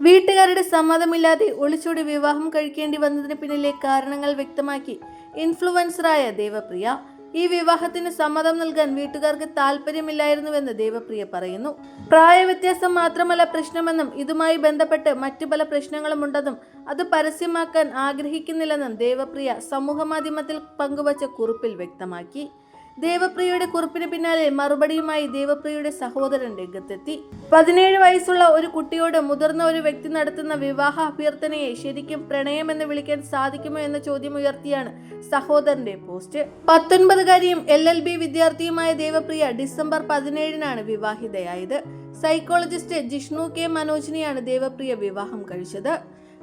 വീട്ടുകാരുടെ സമ്മതമില്ലാതെ ഒളിച്ചോടി വിവാഹം കഴിക്കേണ്ടി വന്നതിന് പിന്നിലെ കാരണങ്ങൾ വ്യക്തമാക്കി ഇൻഫ്ലുവൻസറായ ദേവപ്രിയ ഈ വിവാഹത്തിന് സമ്മതം നൽകാൻ വീട്ടുകാർക്ക് താല്പര്യമില്ലായിരുന്നുവെന്ന് ദേവപ്രിയ പറയുന്നു. പ്രായവ്യത്യാസം മാത്രമല്ല പ്രശ്നമെന്നും ഇതുമായി ബന്ധപ്പെട്ട് മറ്റു പല പ്രശ്നങ്ങളും ഉണ്ടെന്നും അത് പരസ്യമാക്കാൻ ആഗ്രഹിക്കുന്നില്ലെന്നും ദേവപ്രിയ സമൂഹമാധ്യമത്തിൽ പങ്കുവച്ച കുറിപ്പിൽ വ്യക്തമാക്കി. ദേവപ്രിയയുടെ കുറിപ്പിന് പിന്നാലെ മറുപടിയുമായി ദേവപ്രിയയുടെ സഹോദരൻ രംഗത്തെത്തി. പതിനേഴ് വയസ്സുള്ള ഒരു കുട്ടിയോട് മുതിർന്ന ഒരു വ്യക്തി നടത്തുന്ന വിവാഹ അഭ്യർത്ഥനയെ ശരിക്കും പ്രണയമെന്ന് വിളിക്കാൻ സാധിക്കുമോ എന്ന ചോദ്യം ഉയർത്തിയാണ് സഹോദരന്റെ പോസ്റ്റ്. പത്തൊൻപതുകാരിയും എൽ എൽ ബി വിദ്യാർത്ഥിയുമായ ദേവപ്രിയ ഡിസംബർ പതിനേഴിനാണ് വിവാഹിതയായത്. സൈക്കോളജിസ്റ്റ് ജിഷ്ണു കെ മനോജിനെയാണ് ദേവപ്രിയ വിവാഹം കഴിച്ചത്.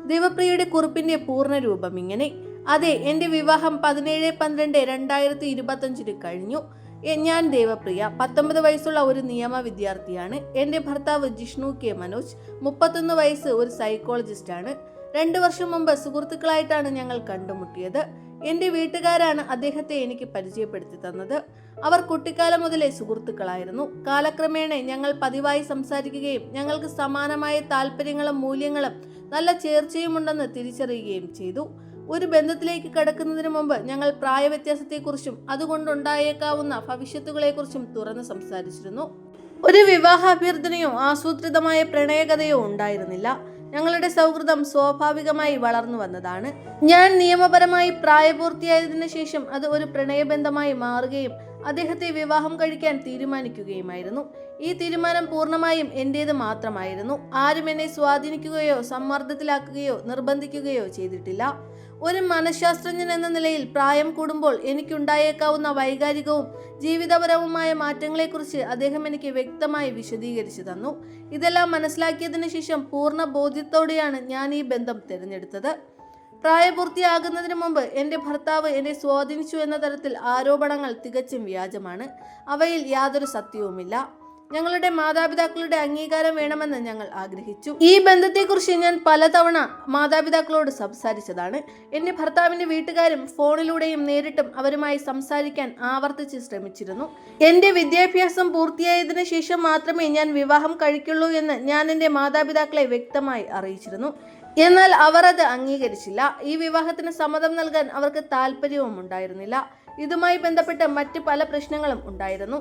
ദേവപ്രിയയുടെ കുറിപ്പിന്റെ പൂർണ രൂപം ഇങ്ങനെ. അതെ എന്റെ വിവാഹം പതിനേഴ് പന്ത്രണ്ട് രണ്ടായിരത്തി ഇരുപത്തഞ്ചിന് കഴിഞ്ഞു ഞാൻ ദേവപ്രിയ പത്തൊമ്പത് വയസ്സുള്ള ഒരു നിയമ വിദ്യാർത്ഥിയാണ്. എന്റെ ഭർത്താവ് ജിഷ്ണു കെ മനോജ് മുപ്പത്തൊന്ന് വയസ്സ് ഒരു സൈക്കോളജിസ്റ്റാണ്. രണ്ട് വർഷം മുമ്പ് സുഹൃത്തുക്കളായിട്ടാണ് ഞങ്ങൾ കണ്ടുമുട്ടിയത്. എന്റെ വീട്ടുകാരാണ് അദ്ദേഹത്തെ എനിക്ക് പരിചയപ്പെടുത്തി തന്നത്. അവർ കുട്ടിക്കാലം മുതലേ സുഹൃത്തുക്കളായിരുന്നു. കാലക്രമേണ ഞങ്ങൾ പതിവായി സംസാരിക്കുകയും ഞങ്ങൾക്ക് സമാനമായ താല്പര്യങ്ങളും മൂല്യങ്ങളും നല്ല ചേർച്ചയുമുണ്ടെന്ന് തിരിച്ചറിയുകയും ചെയ്തു. ഒരു ബന്ധത്തിലേക്ക് കടക്കുന്നതിന് മുമ്പ് ഞങ്ങൾ പ്രായവ്യത്യാസത്തെക്കുറിച്ചും അതുകൊണ്ടുണ്ടായേക്കാവുന്ന ഭവിഷ്യത്തുകളെക്കുറിച്ചും തുറന്ന് സംസാരിച്ചിരുന്നു. ഒരു വിവാഹ അഭ്യർത്ഥനയോ ആസൂത്രിതമായ പ്രണയകഥയോ ഉണ്ടായിരുന്നില്ല. ഞങ്ങളുടെ സൗഹൃദം സ്വാഭാവികമായി വളർന്നു വന്നതാണ്. ഞാൻ നിയമപരമായി പ്രായപൂർത്തിയായതിനു ശേഷം അത് ഒരു പ്രണയബന്ധമായി മാറുകയും അദ്ദേഹത്തെ വിവാഹം കഴിക്കാൻ തീരുമാനിക്കുകയുമായിരുന്നു. ഈ തീരുമാനം പൂർണമായും എന്റേത് മാത്രമായിരുന്നു. ആരും എന്നെ സ്വാധീനിക്കുകയോ സമ്മർദ്ദത്തിലാക്കുകയോ നിർബന്ധിക്കുകയോ ചെയ്തിട്ടില്ല. ഒരു മനഃശാസ്ത്രജ്ഞൻ എന്ന നിലയിൽ പ്രായം കൂടുമ്പോൾ എനിക്കുണ്ടായേക്കാവുന്ന വൈകാരികവും ജീവിതപരവുമായ മാറ്റങ്ങളെക്കുറിച്ച് അദ്ദേഹം എനിക്ക് വ്യക്തമായി വിശദീകരിച്ചു തന്നു. ഇതെല്ലാം മനസ്സിലാക്കിയതിനു ശേഷം പൂർണ ബോധ്യത്തോടെയാണ് ഞാൻ ഈ ബന്ധം തിരഞ്ഞെടുത്തത്. പ്രായപൂർത്തിയാകുന്നതിന് മുമ്പ് എന്റെ ഭർത്താവ് എന്നെ സ്വാധീനിച്ചു എന്ന തരത്തിൽ ആരോപണങ്ങൾ തികച്ചും വ്യാജമാണ്. അവയിൽ യാതൊരു സത്യവുമില്ല. ഞങ്ങളുടെ മാതാപിതാക്കളുടെ അംഗീകാരം വേണമെന്ന് ഞങ്ങൾ ആഗ്രഹിച്ചു. ഈ ബന്ധത്തെക്കുറിച്ച് ഞാൻ പലതവണ മാതാപിതാക്കളോട് സംസാരിച്ചതാണ്. എന്റെ ഭർത്താവിന്റെ വീട്ടുകാരും ഫോണിലൂടെയും നേരിട്ടും അവരുമായി സംസാരിക്കാൻ ആവർത്തിച്ച് ശ്രമിച്ചിരുന്നു. എന്റെ വിദ്യാഭ്യാസം പൂർത്തിയായതിനു ശേഷം മാത്രമേ ഞാൻ വിവാഹം കഴിക്കുള്ളൂ എന്ന് ഞാൻ എന്റെ മാതാപിതാക്കളെ വ്യക്തമായി അറിയിച്ചിരുന്നു. എന്നാൽ അവർ അത് അംഗീകരിച്ചില്ല. ഈ വിവാഹത്തിന് സമ്മതം നൽകാൻ അവർക്ക് താല്പര്യവും ഉണ്ടായിരുന്നില്ല ഇതുമായി ബന്ധപ്പെട്ട് മറ്റ് പല പ്രശ്നങ്ങളും ഉണ്ടായിരുന്നു.